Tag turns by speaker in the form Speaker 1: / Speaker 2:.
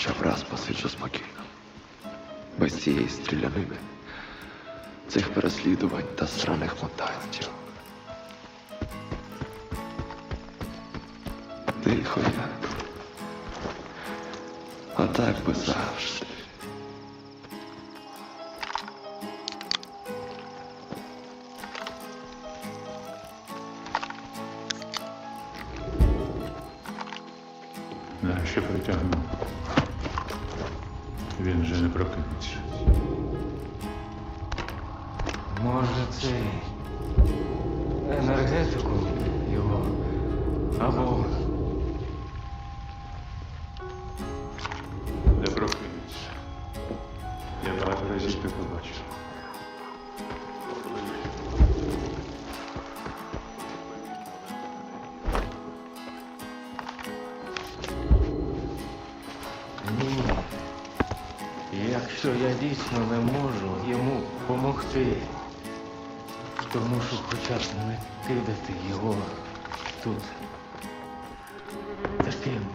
Speaker 1: хоча б раз посиджу спокійно. Без цієї стрілянини, цих переслідувань та сраних мутантів. Тихо я, А так би завжди.
Speaker 2: Нащо притягнув? Він вже не прокинеться.
Speaker 3: Може цей енергетику його. Або
Speaker 2: Не прокинеться. Я багато разів таке бачив.
Speaker 3: Ні. Якщо я дійсно не можу йому допомогти, то мушу хоча б не кидати його тут. Таким